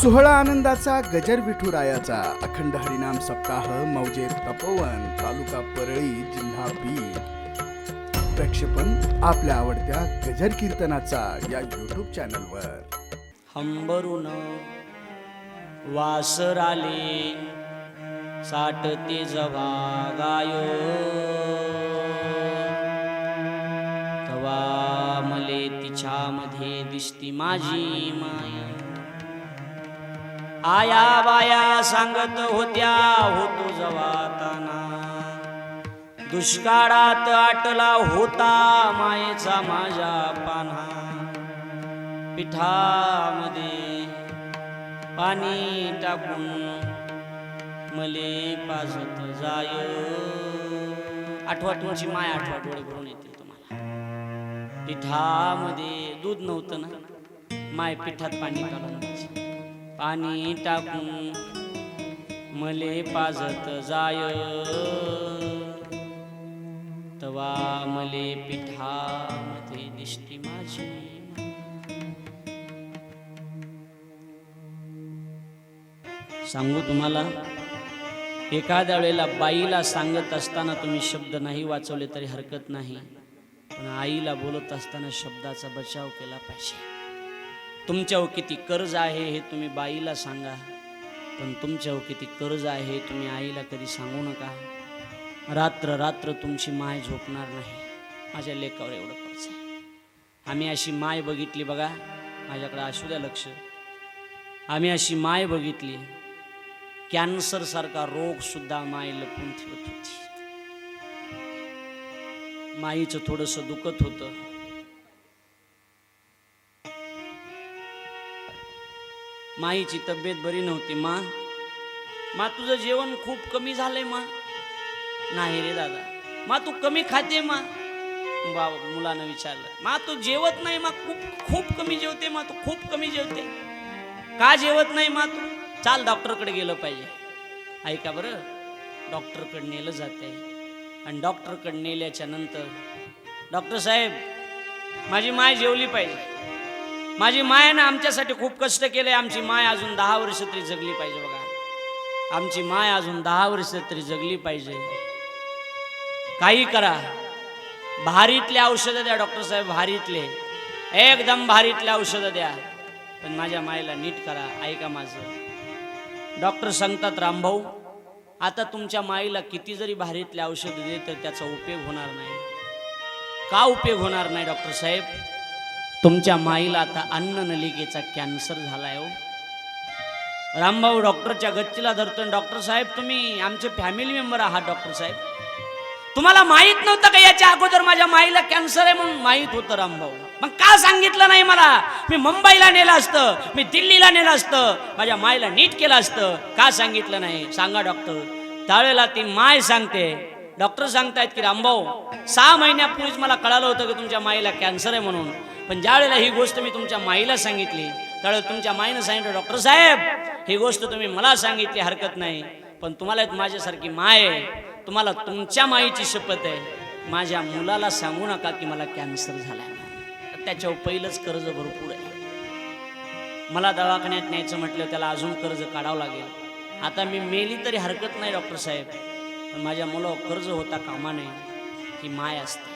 सोहळा आनंदाचा गजर विठुरायाचा. अखंड हरिनाम सप्ताह मौजे तपोवन तालुका परळी जिल्हा बीड. प्रक्षेपण आपल्या आवडत्या गजर कीर्तनाचा या युट्यूब चॅनलवर हंबरून वासराले साठते जवा गायो. तवा मले तिच्यामध्ये दिसती माझी माया. आया बाया सांगत होत्या होतो जवाताना दुष्काळात आटला होता मायेचा माझ्या पान्हा पिठामध्ये पाणी टाकून मले पाजत जाय. आठवा तुमची म्हणजे माय आठवा डोळे भरून येतील तुम्हाला. पिठामध्ये दूध नव्हतं ना. माय पिठात पाणी घालून पाणी टाकून मले पाजत जाय. तवा मले पिठामध्ये दिसती माझी. सांगू तुम्हाला एखाद्या वेळेला बाईला सांगत असताना तुम्ही शब्द नाही वाचवले तरी हरकत नाही पण आईला बोलत असताना शब्दाचा बचाव केला पाहिजे. तुमच्यावर किती कर्ज आहे हे तुम्ही बाईला सांगा. पण तुमच्यावर किती कर्ज आहे हे तुम्ही आईला कधी सांगू नका. रात्र रात्र तुमची माय झोपणार नाही. माझ्या लेखावर एवढं कर्ज आहे. आम्ही अशी माय बघितली बघा. माझ्याकडे असू द्या लक्ष. आम्ही अशी माय बघितली. कॅन्सर सारखा रोग सुद्धा माय लपून ठेवत होती. माईचं थोडस दुखत होतं. माईची तब्येत बरी नव्हती मा. मा तुझं जेवण खूप कमी झालंय मा. नाही रे दादा. मा तू कमी खाते मा. बाबा मुलानं विचारलं. मा तू जेवत नाही मा. खूप खूप कमी जेवते मा. तू खूप कमी जेवते. का जेवत नाही मा तू? चाल डॉक्टरकडे गेलं पाहिजे. ऐका बरं. डॉक्टरकडे नेलं जाते आणि डॉक्टरकडे नेल्याच्या नंतर डॉक्टर साहेब माझी माय जेवली पाहिजे. माझी माय ना आमच्यासाठी खूप कष्ट केले आमची माय अजून दहा वर्ष तरी जगली पाहिजे बघा. आमची माय अजून दहा वर्ष तरी जगली पाहिजे. काही करा. भारीतले औषधं द्या डॉक्टर साहेब भारीतले. एकदम भारीतले औषधं द्या. पण माझ्या मायला नीट करा. ऐका माझं. डॉक्टर सांगतात रामभाऊ आता तुमच्या माईला किती जरी भारीतले औषध दे तर त्याचा उपयोग होणार नाही. का उपयोग होणार नाही डॉक्टर साहेब? तुमच्या माईला आता अन्न नलिकेचा कॅन्सर झालाय हो. रामभाऊ डॉक्टरच्या गच्चीला धरतो डॉक्टर साहेब तुम्ही आमचे फॅमिली मेंबर आहात डॉक्टर साहेब. तुम्हाला माहीत नव्हतं का याच्या अगोदर माझ्या माईला कॅन्सर आहे म्हणून? माहीत होतं रामभाऊ. मग का सांगितलं नाही मला? मी मुंबईला नेलं असतं. मी दिल्लीला नेलं असतं. माझ्या माईला नीट केलं असतं. का सांगितलं नाही? सांगा डॉक्टर. त्यावेळेला ती माय सांगते. डॉक्टर सांगतायत की रामभाऊ सहा महिन्यापूर्वीच मला कळालं होतं की तुमच्या माईला कॅन्सर आहे म्हणून. पण ज्या वेळेला ही गोष्ट मी तुमच्या माईला सांगितली त्यावेळेला तुमच्या माईनं सांगितलं डॉक्टर साहेब ही गोष्ट तुम्ही मला सांगितली हरकत नाही. पण तुम्हाला एक माझ्यासारखी माय आहे. तुम्हाला तुमच्या माईची शपथ आहे. माझ्या मुलाला सांगू नका की मला कॅन्सर झाला त्याच्यावर पहिलंच कर्ज भरपूर आहे. मला दवाखान्यात न्यायचं म्हटलं त्याला अजून कर्ज काढावं लागेल. आता मी मेली तरी हरकत नाही डॉक्टर साहेब. पण माझ्या मुलावर कर्ज होता कामा नये. ही माय असते.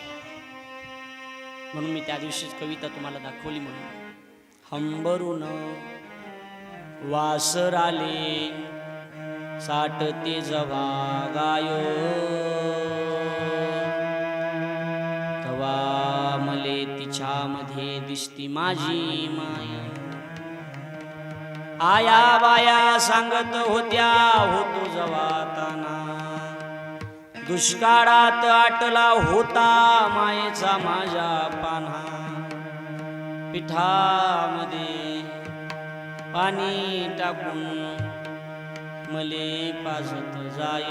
म्हणून मी त्या दिवशीच कविता तुम्हाला दाखवली म्हणून. हंबरून वासराले साठते जवा गायो. तवा मले तिच्यामध्ये दिसती माझी माया. आया बाया सांगत होत्या होतो जवाताना दुष्काळात आटला होता मायेचा माझ्या पान्हा पिठामध्ये पाणी टाकून मले पाजत जाय.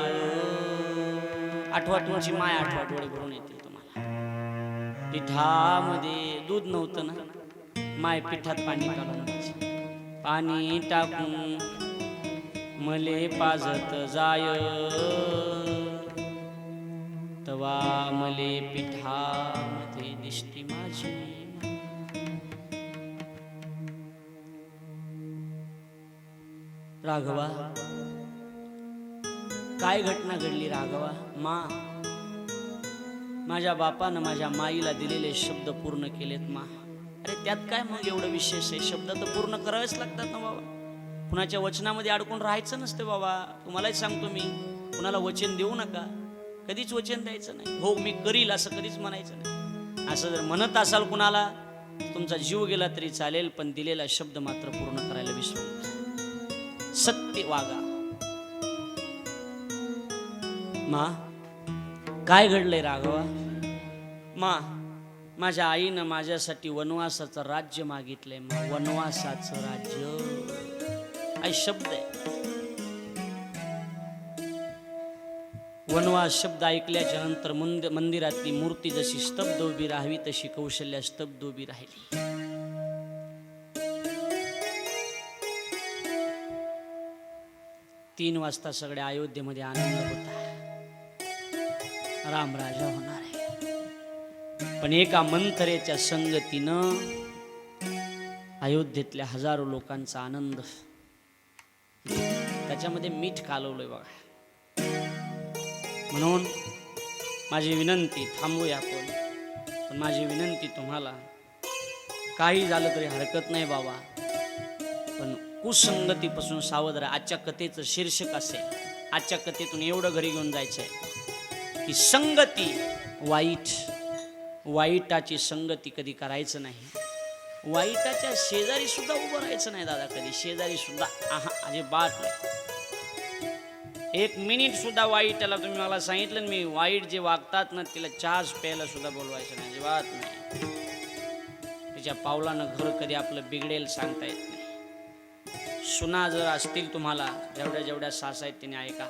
आठवा तुमची माय आठवा डोळे भरून येते तुम्हाला. पिठामध्ये दूध नव्हतं ना. माय पिठात पाणी घालून पाणी टाकून मले पाजत जाय. तवा मले पिठामध्ये दिष्टी माझी. राघवा काय घटना घडली राघवा? मा माझ्या बापानं माझ्या माईला दिलेले शब्द पूर्ण केलेत मा. अरे त्यात काय मग एवढं विशेष आहे? शब्द तर पूर्ण करावेच लागतात ना बाबा. कुणाच्या वचनामध्ये अडकून राहायचं नसतं बाबा. तुम्हालाच सांगतो मी. कुणाला वचन देऊ नका. कधीच वचन द्यायचं नाही. हो मी करील असं कधीच म्हणायचं नाही. असं जर म्हणत असाल कुणाला तुमचा जीव गेला तरी चालेल पण दिलेला शब्द मात्र पूर्ण करायला विसरू नका. सत्य वागा. मा काय घडलंय राघवा? मा माझ्या आईनं माझ्यासाठी वनवासाचं राज्य मागितलंय. मा वनवासाचं राज्य. आई शब्द आहे. वनवास शब्द ऐकल्याच्या नंतर मंद मंदिरातली मूर्ती जशी स्तब्ध उभी राहावी तशी कौशल्या स्तब्ध उभी राहिली. तीन वाजता सगळ्या अयोध्येमध्ये आनंद होता रामराजा होणार आहे. पण एका मंथरेच्या संगतीनं अयोध्येतल्या हजारो लोकांचा आनंद. त्याच्यामध्ये मीठ कालवलंय बघा. म्हणून माझी विनंती थांबूया आपण. पण माझी विनंती तुम्हाला काही झालं तरी हरकत नाही बाबा. पण कुसंगतीपासून सावध राहा आजच्या कथेचं शीर्षक असेल आजच्या कथेतून एवढं घरी घेऊन जायचं आहे की संगती वाईट वाईटाची संगती कधी करायचं नाही. वाईटाच्या शेजारी सुद्धा उभं राहायचं नाही दादा कधी. शेजारी सुद्धा आहा अजिबात नाही. एक मिनिट सुद्धा वाईटाला तुम्ही मला सांगितलं मी वाईट जे वागतात ना तिला चहाच प्यायला सुद्धा बोलवायचं नाही अजिबात नाही. तिच्या पावलानं घर कधी आपलं बिघडेल सांगता येत नाही. सुना जर असतील तुम्हाला जेवढ्या जेवढ्या सास आहेत तिने ऐका.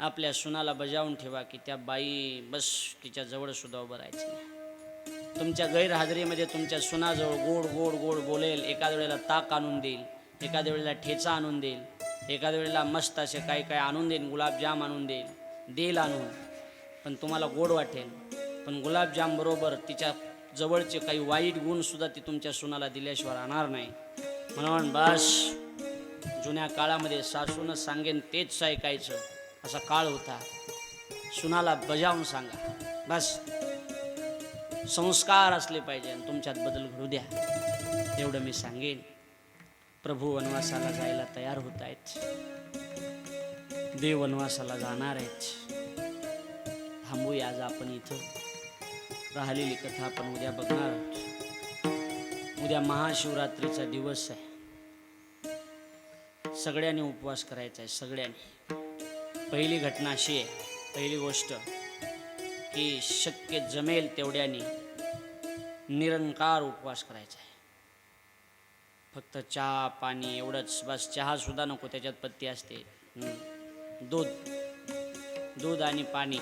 आपल्या सुनाला बजावून ठेवा की त्या बाई बस तिच्या जवळ सुद्धा उभं राहायचं नाही. तुमच्या गैरहजेरीमध्ये तुमच्या सुनाजवळ गोड गोड गोड बोलेल एखाद्या वेळेला ताक आणून देईल एखाद्या वेळेला ठेचा आणून देईल. एखाद्या वेळेला मस्त असे काही काही आणून देईन गुलाबजाम आणून देईल देईल आणून. पण तुम्हाला गोड वाटेल. पण गुलाबजाम बरोबर तिच्या जवळचे काही वाईट गुणसुद्धा ती तुमच्या सुनाला दिल्याशिवाय राहणार नाही. म्हणून बस जुन्या काळामध्ये सासूनं सांगेन तेच ऐकायचं असा काळ होता. सुनाला बजावून सांगा. बस संस्कार असले पाहिजे आणि तुमच्यात बदल घडू द्या. एवढं मी सांगेन. प्रभू वनवासाला जायला तयार होत आहेत. देव वनवासाला जाणार आहेत. थांबूया आज आपण इथं. राहिलेली कथा आपण उद्या बघणार आहोत. उद्या महाशिवरात्रीचा दिवस आहे. सगळ्यांनी उपवास करायचा आहे सगळ्यांनी. पहिली घटना अशी आहे पहिली गोष्ट की शक्य जमेल तेवढ्याने निरंकार उपवास करायचा आहे. फक्त चहा पाणी एवढंच. बस चहासुद्धा नको त्याच्यात पत्ती असते. दूध. दूध आणि पाणी.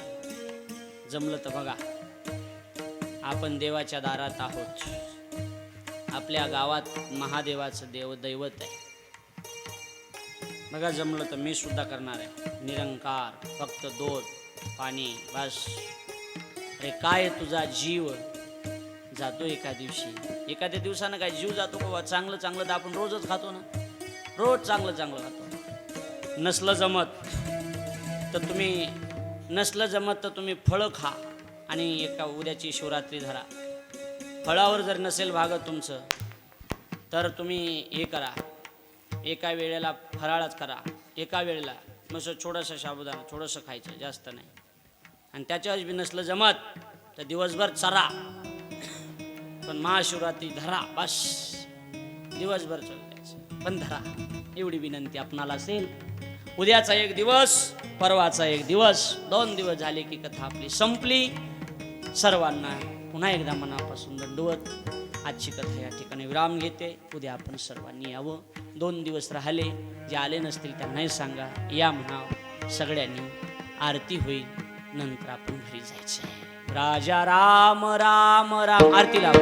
जमलं तर बघा. आपण देवाच्या दारात आहोत. आपल्या गावात महादेवाचं देव दैवत आहे. बघा जमलं तर मी सुद्धा करणार आहे. निरंकार फक्त दूध पाणी बस. अरे काय तुझा जीव? जातो एका दिवशी. एखाद्या दिवसानं काय जीव जातो बाबा चांगलं चांगलं तर आपण रोजच खातो ना. रोज चांगलं चांगलं खातो. नसलं जमत तर तुम्ही नसलं जमत तर तुम्ही फळं खा आणि एका उद्याची शिवरात्री धरा. फळावर जर नसेल भागत तुमचं तर तुम्ही हे करा. एका वेळेला फराळच करा. एका वेळेला मस्त थोडंसं साबुदाणा थोडंसं खायचं जास्त नाही. आणि त्याच्यावर बी नसलं जमत तर दिवसभर चरा. पण महाशिवरात्री धरा बस. दिवसभर चालायचं पण धरा. एवढी विनंती आपणाला असेल. उद्याचा एक दिवस परवाचा एक दिवस दोन दिवस झाले की कथा आपली संपली. सर्वांना पुन्हा एकदा मनापासून दंडवत आजची कथा या ठिकाणी विराम घेते. उद्या आपण सर्वांनी यावं. दोन दिवस राहिले जे आले नसतील त्यांनाही सांगा. या म्हणा सगळ्यांनी आरती होईल नंतर आपण घरी जायचं आहे. राजा राम राम राम आरती लाव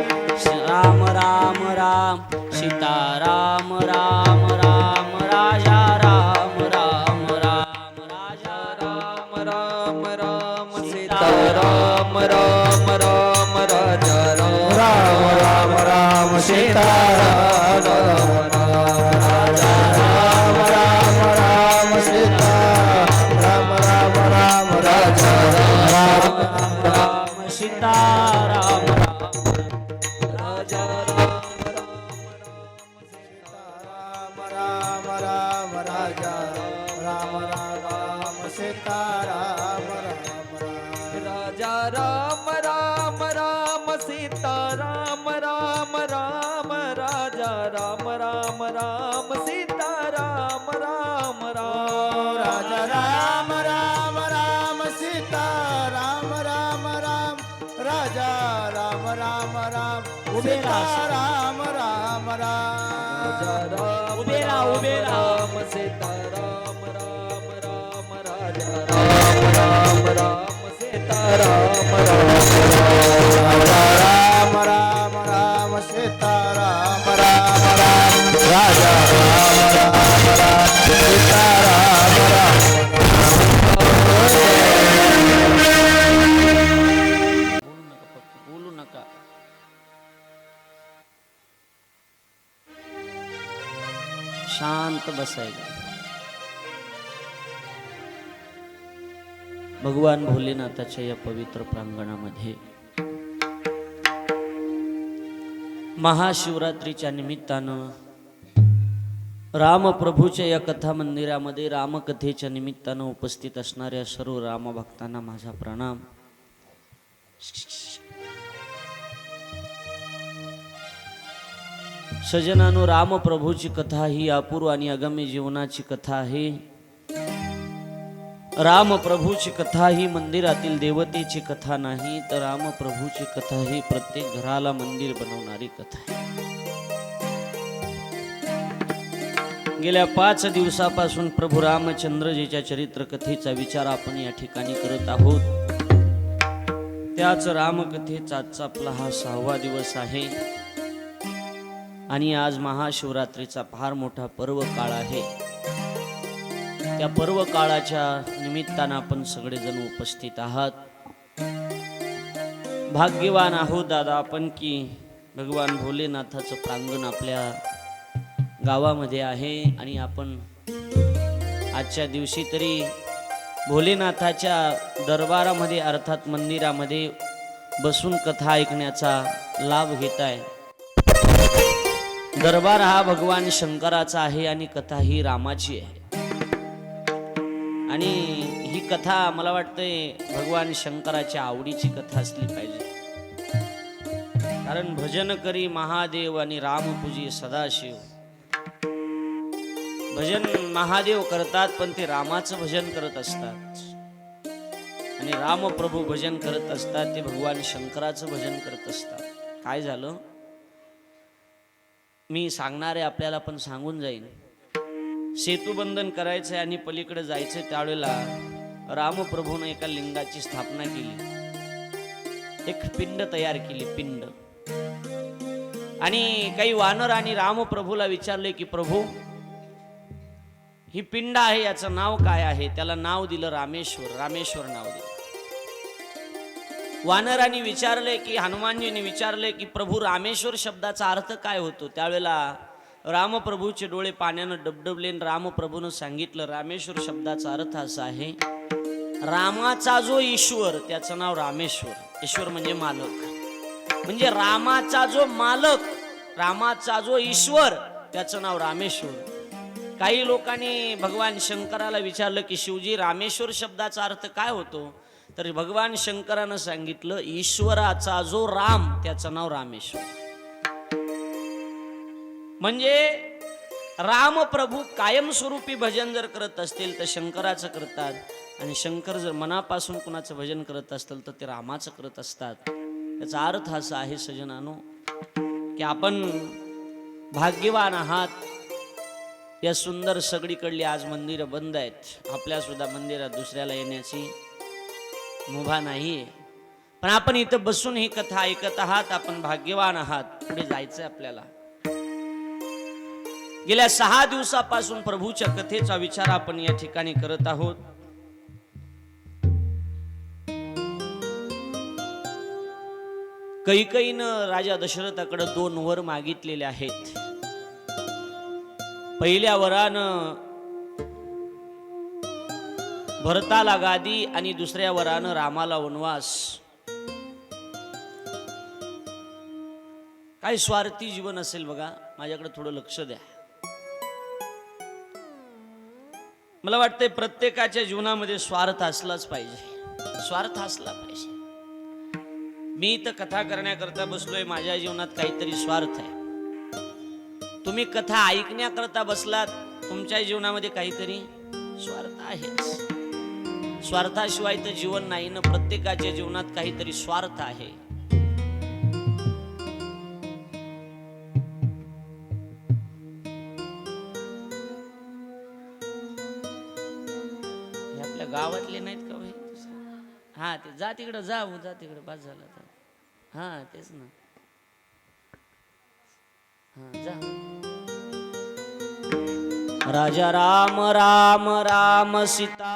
राम राम राम सीता राम राम राम राजा राम राम राम राजा राम राम राम सीता राम राम राम राजा राम राम राम राम सीता राम राम Sita राम राम राम उभे. राम राम राम राम उभे उभे राम राहा. राम सीता राम राम राम राजा राम राम राम सीता राम राम राम राम राम सीता राम राम राम राजा राम राम राम सीता बोलू शांत बसायला भगवान भोलेनाथाच्या या पवित्र प्रांगणामध्ये महाशिवरात्रीच्या निमित्तानं रामप्रभूच्या या कथा मंदिरामध्ये रामकथेच्या निमित्तानं उपस्थित असणाऱ्या सर्व रामभक्तांना माझा प्रणाम. सजनानो रामप्रभूची कथा ही अपूर्व आणि अगम्य जीवनाची कथा आहे. रामप्रभूची कथा ही मंदिरातील देवतेची कथा नाही तर रामप्रभूची कथा ही प्रत्येक घराला मंदिर बनवणारी कथा आहे. गेल्या पाच दिवसापासून प्रभू रामचंद्रजीच्या चरित्रकथेचा विचार आपण या ठिकाणी करत आहोत. त्याच रामकथेचा आजचा आपला हा सहावा दिवस आहे. आणि आज महाशिवरात्रीचा फार मोठा पर्व काळ आहे. त्या पर्व काळाच्या निमित्तानं आपण सगळेजण उपस्थित आहात. भाग्यवान आहोत दादा आपण की भगवान भोलेनाथाचं प्रांगण आपल्या गावामध्ये आहे आणि आपण आजच्या दिवशी तरी भोलेनाथाच्या दरबारामध्ये अर्थात मंदिरामध्ये बसून कथा ऐकण्याचा लाभ घेत आहे दरबार हा भगवान शंकराचा आहे आणि कथा ही रामाची आहे. आणि ही कथा मला वाटतंय भगवान शंकराच्या आवडीची कथा असली पाहिजे. कारण भजन करी महादेव आणि रामपूजी सदाशिव. भजन महादेव करतात पण ते रामाचं भजन करत असतात. आणि रामप्रभू भजन करत असतात ते भगवान शंकराचं भजन करत असतात. काय झालं? मी सांगणारे आपल्याला पण सांगून जाईन. सेतुबंधन करायचंय आणि पलीकडे जायचंय त्यावेळेला रामप्रभूने एका लिंगाची स्थापना केली. एक पिंड तयार केली पिंड. आणि काही वानर आणि रामप्रभूला विचारले की प्रभू ही पिंड आहे याचं नाव काय आहे? त्याला नाव दिलं रामेश्वर रामेश्वर नाव दिलं. वानरांनी विचारले की हनुमानजीने विचारले की प्रभू रामेश्वर शब्दाचा अर्थ काय होतो? त्यावेळेला रामप्रभूचे डोळे पाण्यानं डबडबले रामप्रभूनं सांगितलं रामेश्वर शब्दाचा अर्थ असा आहे रामाचा जो ईश्वर त्याचं नाव रामेश्वर. ईश्वर म्हणजे मालक. म्हणजे रामाचा जो मालक रामाचा जो ईश्वर त्याचं नाव रामेश्वर. काही लोकांनी भगवान शंकराला विचारलं की शिवजी रामेश्वर शब्दाचा अर्थ काय होतो? तर भगवान शंकरानं सांगितलं ईश्वराचा जो राम त्याचं नाव रामेश्वर. म्हणजे राम प्रभू कायमस्वरूपी भजन जर करत असतील तर शंकराचं करतात. आणि शंकर जर मनापासून कुणाचं भजन करत असतील तर ते रामाचं करत असतात. त्याचा अर्थ असा आहे सजनानो की आपण भाग्यवान आहात. या सुंदर सगळीकडली आज मंदिरं बंद आहेत. आपल्या सुद्धा मंदिरात दुसऱ्याला येण्याची मुभा नाही. पण आपण इथं बसून ही कथा ऐकत आहात आपण भाग्यवान आहात. पुढे जायचंय आपल्याला. गेल्या सहा दिवसापासून प्रभूच्या कथेचा विचार आपण या ठिकाणी करत आहोत. कैकईनं राजा दशरथाकडे दोन वर मागितलेले आहेत. पहिल्या वरानं भरताला गादी आणि दुसऱ्या वरानं रामाला वनवास. काय स्वार्थी जीवन असेल बघा माझ्याकडे थोडं लक्ष द्या. मला वाटतंय प्रत्येकाच्या जीवनामध्ये स्वार्थ असलाच पाहिजे. स्वार्थ असला पाहिजे. मी तर कथा करण्याकरता बसलोय माझ्या जीवनात काहीतरी स्वार्थ आहे. तुम्ही कथा ऐकण्याकरता बसलात तुमच्या जीवनामध्ये काहीतरी स्वार्थ आहेच. स्वार्थाशिवाय तर जीवन नाही ना प्रत्येकाच्या जीवनात काहीतरी स्वार्थ आहे. आपल्या गावातले नाहीत का भाई हा ते जा तिकडं जा हो, जा तिकडं बस झाला तर हा तेच ना. हा जा. राजा राम राम राम सीता.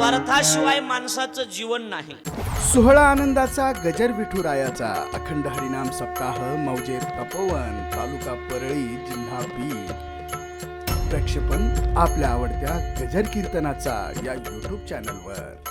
स्वार्थाशिवाय माणसाचं जीवन नाही. सोहळा आनंदाचा गजर विठुरायाचा. अखंड हरिनाम सप्ताह मौजे तपोवन तालुका परळी जिल्हा बीड प्रक्षेपण आपल्या आवडत्या गजर कीर्तनाचा या यूट्यूब चॅनलवर